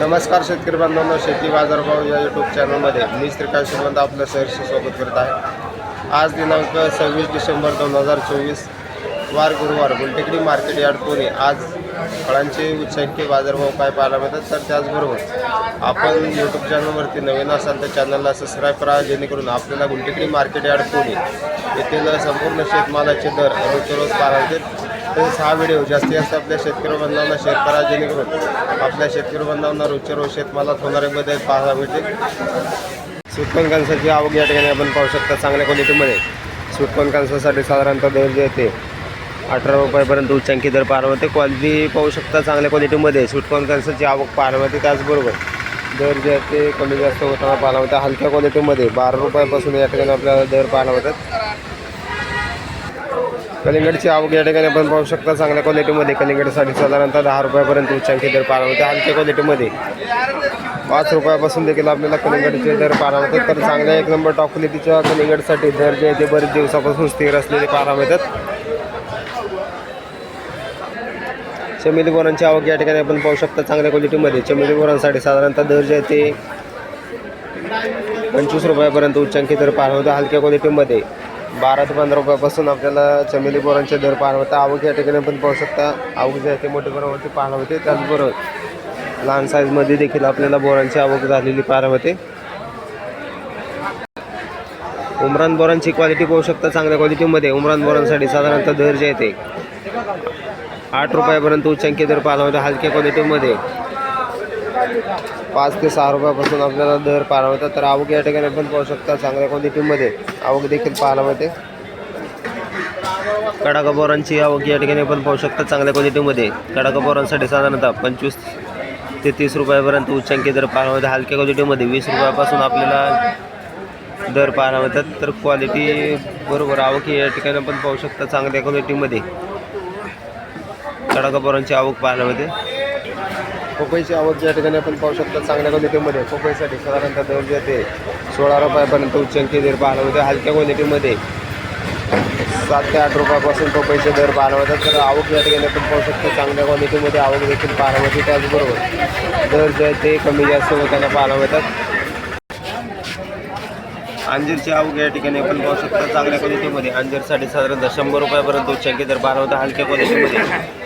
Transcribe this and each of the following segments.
नमस्कार शेतकरी बांधवांनो शेती बाजारभाव या यूट्यूब चॅनलमध्ये मी श्रीकांत श्रीमंत आपलं सहर्ष स्वागत करत आहे. आज दिनांक सव्वीस डिसेंबर दोन हजार चोवीस वार गुरुवार गुलटेकडी मार्केट यार्ड पुणे आज फळांचे उच्चांकी बाजारभाव काय पाहायला मिळतात. तर त्याचबरोबर आपण यूट्यूब चॅनलवरती नवीन असाल तर चॅनलला सबस्क्राईब करा जेणेकरून आपल्याला गुलटेकडी मार्केट यार्ड पुणे येथील संपूर्ण शेतमालाचे दर रोज पाहायला मिळतील. तसेच हा व्हिडिओ जास्तीत जास्त आपल्या शेतकरी बांधवांना शेअर करा जेणेकरून आपल्या शेतकरी बांधवांना रोजच्या रोज शेतमालात होणारे बदल पाहायला मिळतील. स्वीटकॉर्न कणसाची आवक या ठिकाणी आपण पाहू शकता. चांगल्या क्वालिटीमध्ये स्वीटकॉर्न कणसासाठी साधारणतः दर जे येते अठरा रुपयापर्यंत उच्चांकी दर पाहायला मिळते क्वालिटी पाहू शकता. चांगल्या क्वालिटीमध्ये स्वीटकॉर्न कणसाची आवक पाहायला मिळते त्याचबरोबर दर जे आहेत ते कमी जास्त होताना पाहायला मिळते हलक्या क्वालिटीमध्ये बारा रुपयापासून या ठिकाणी आपल्याला दर पाहायला मिळतात कलिंगडची आवक या ठिकाणी आपण पाहू शकता चांगल्या क्वालिटीमध्ये कलिंगडसाठी साधारणतः दहा रुपयापर्यंत उच्चांकी दर पाहायला होते हलक्या क्वालिटीमध्ये पाच रुपयापासून देखील आपल्याला कलिंगडचे दर पाहायला होतात तर चांगल्या एक नंबर टॉप क्वालिटीच्या कलिंगडसाठी दर जे आहे ते बरेच दिवसापासून स्थिर असलेले पाहायला मिळतात. चमेली बोरांची आवक या ठिकाणी आपण पाहू शकता चांगल्या क्वालिटीमध्ये चमेली बोरांसाठी साधारणतः दर जे आहे ते पंचवीस रुपयापर्यंत उच्चांकी दर पाहायला होता हलक्या क्वालिटीमध्ये बारा ते पंधरा रुपयापासून आपल्याला चमेली बोरांचे दर पाहायला होता आवक या ठिकाणी पण पाहू शकता. आवक जे आहे ते मोठ्या प्रमाणावरती पाहायला होते. त्याचबरोबर लहान साईजमध्ये देखील आपल्याला बोरांची आवक झालेली पाहायला होते. उमरान बोरांची क्वालिटी पाहू शकता चांगल्या क्वालिटीमध्ये उमरान बोरांसाठी साधारणतः दर जे आहे ते आठ रुपयापर्यंत उच्चांकी दर पाहायला होता हलक्या क्वालिटीमध्ये पाच ते सहा रुपयापासून आपल्याला दर पाहायला मिळतात. तर आवक या ठिकाणी आपण पाहू शकता चांगल्या क्वांटिटीमध्ये आवक देखील पाहायला मिळते. कडाकबोरांची आवक या ठिकाणी आपण पाहू शकता चांगल्या क्वालिटीमध्ये कडाकापोरांसाठी साधारणतः पंचवीस ते तीस रुपयापर्यंत उच्चांकी दर पाहायला मिळतात. हलक्या क्वालिटीमध्ये वीस रुपयापासून आपल्याला दर पाहायला मिळतात. तर क्वालिटी बरोबर आवक या ठिकाणी आपण पाहू शकता चांगल्या क्वालिटीमध्ये कडाकबोरांची आवक पाहायला मिळते. पपईची आवक या ठिकाणी आपण पाहू शकता चांगल्या क्वालिटीमध्ये पपईसाठी साधारणतः दर जे ते सोळा रुपयापर्यंत उच्चांकी दर पाहायला होते हलक्या क्वालिटीमध्ये सात ते आठ रुपयापासून पपईचे दर पाहायला होतात तर आवक या ठिकाणी आपण पाहू शकतो चांगल्या क्वालिटीमध्ये आवक देखील पाहायला होते त्याचबरोबर दर जे ते कमी जास्त होताना पाहायला होतात अंजीरची आवक या ठिकाणी आपण पाहू शकता चांगल्या क्वालिटीमध्ये अंजीरसाठी साधारणतः शंभर रुपयापर्यंत उच्चांकी दर पाहायला होता हलक्या क्वालिटीमध्ये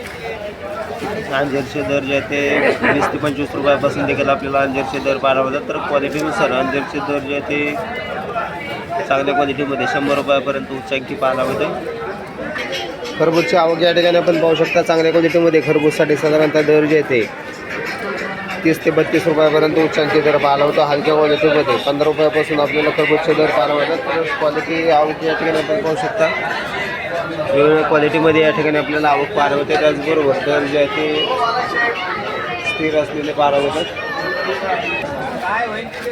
अंजीरचे दर जे ते वीस ते पंचवीस रुपयापासून देखील आपल्याला अंजीरचे दर पाहायला होतात तर क्वालिटीनुसार अंजीरचे दर जे ते चांगल्या क्वालिटीमध्ये शंभर रुपयापर्यंत उच्चांकी पाहायला मिळते खरबूजची आवक या ठिकाणी आपण पाहू शकता चांगल्या क्वालिटीमध्ये खरबूजसाठी साधारणतः दर जे ते तीस ते बत्तीस रुपयापर्यंत उच्चांकी दर पाहायला होतो हलक्या क्वालिटीमध्ये पंधरा रुपयापासून आपल्याला खरबूजचे दर पाहायला मिळतात. तर क्वालिटी आवक या ठिकाणी आपण पाहू शकता. वेगवेगळ्या क्वालिटीमध्ये या ठिकाणी आपल्याला आवक पाहायला होते त्याचबरोबर दर जे आहे ते स्थिर असलेले पाहायला होतात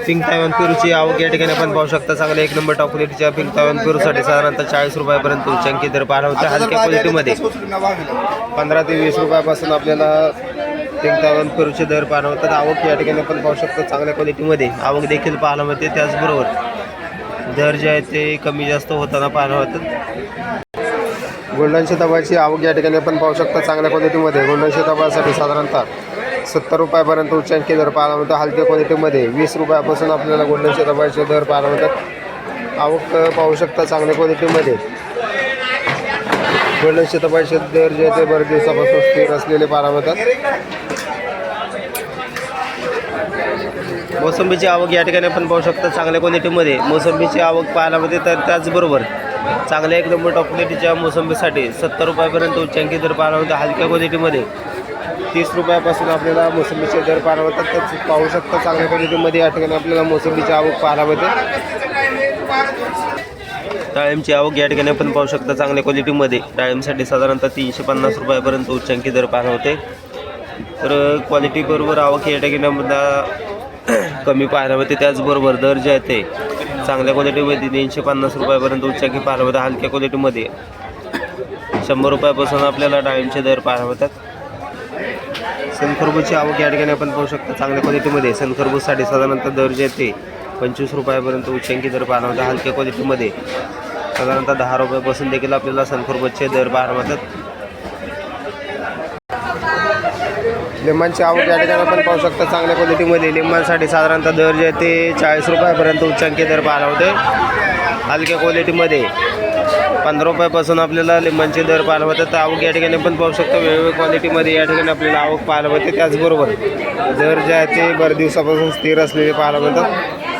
पिंक तायवान पेरूची आवक या ठिकाणी आपण पाहू शकता. चांगल्या एक नंबर टॉप क्वालिटीच्या पिंक तायवान पेरूसाठी साधारणतः चाळीस रुपयापर्यंत उच्चांकी दर पाहायला होते हलक्या क्वालिटीमध्ये पंधरा ते वीस रुपयापासून आपल्याला पिंक तायवान पेरूचे दर पाहायला होतात आवक या ठिकाणी आपण पाहू शकतो. चांगल्या क्वालिटीमध्ये आवक देखील पाहायला मिळते. त्याचबरोबर दर जे आहे ते कमी जास्त होताना पाहायला होतात गोल्डन शेताबाची आवक या ठिकाणी आपण पाहू शकता चांगल्या क्वालिटीमध्ये गोल्डन शेताबासाठी साधारणतः सत्तर रुपयापर्यंत उच्चांकी दर पाहायला मिळतो. हलक्या क्वालिटीमध्ये वीस रुपयापासून आपल्याला गोल्डन शेताबाचे दर पाहायला मिळतात. आवक पाहू शकता चांगल्या क्वालिटीमध्ये गोल्डन शेताबाचे दर जे ते बरेच दिवसापासून स्थिर असलेले पाहायला मिळतात. मोसंबीची आवक या ठिकाणी आपण पाहू शकता चांगल्या क्वालिटीमध्ये मोसंबीची आवक पाहायला मिळते तर त्याचबरोबर चांगल्या एक नंबर टॉप क्वालिटीच्या मोसंबीसाठी सत्तर रुपयापर्यंत उच्चांकी दर पाहायला मिळते हलक्या क्वालिटीमध्ये. तीस रुपयापासून आपल्याला मोसंबीचे दर पाहायला तर पाहू शकता चांगल्या क्वालिटीमध्ये या ठिकाणी आपल्याला मोसंबीची आवक पाहायला मिळते. डाळिंबची आवक या ठिकाणी आपण पाहू शकता चांगल्या क्वालिटीमध्ये. डाळिंबसाठी साधारणतः तीनशे पन्नास रुपयापर्यंत उच्चांकी दर पाहायला होते. तर क्वालिटी बरोबर आवक या ठिकाणी आपल्याला कमी पाहायला मिळते. त्याचबरोबर दर जे आहे ते चांगल्या क्वालिटीमध्ये तीनशे पन्नास रुपयापर्यंत उच्चांकी पार मिळते हलक्या क्वालिटीमध्ये शंभर रुपयापासून आपल्याला डाळींचे दर पार मिळतात. सनखरबूजची आवक या ठिकाणी आपण पाहू शकतो. चांगल्या क्वालिटीमध्ये सनखरबूजसाठी साधारणतः दर जे ते पंचवीस रुपयापर्यंत उच्चांकी दर पाहायला हलक्या क्वालिटीमध्ये साधारणतः दहा रुपयापासून देखील आपल्याला सनखरबूजचे दर पाहायला मिळतात लिंबांची आवक या ठिकाणी आपण पाहू शकता चांगल्या क्वालिटीमध्ये. लिंबांसाठी साधारणतः दर जे आहे ते चाळीस रुपयापर्यंत उच्चांकी दर पाहायला होते. हलक्या क्वालिटीमध्ये. पंधरा रुपयापासून आपल्याला लिंबांचे दर पाहायला होतात. तर आवक या ठिकाणी पण पाहू शकतो. वेगवेगळ्या क्वालिटीमध्ये या ठिकाणी आपल्याला आवक पाहायला होते. त्याचबरोबर दर जे आहे ते बऱ्याच दिवसापासून स्थिर असलेले पाहायला मिळतात.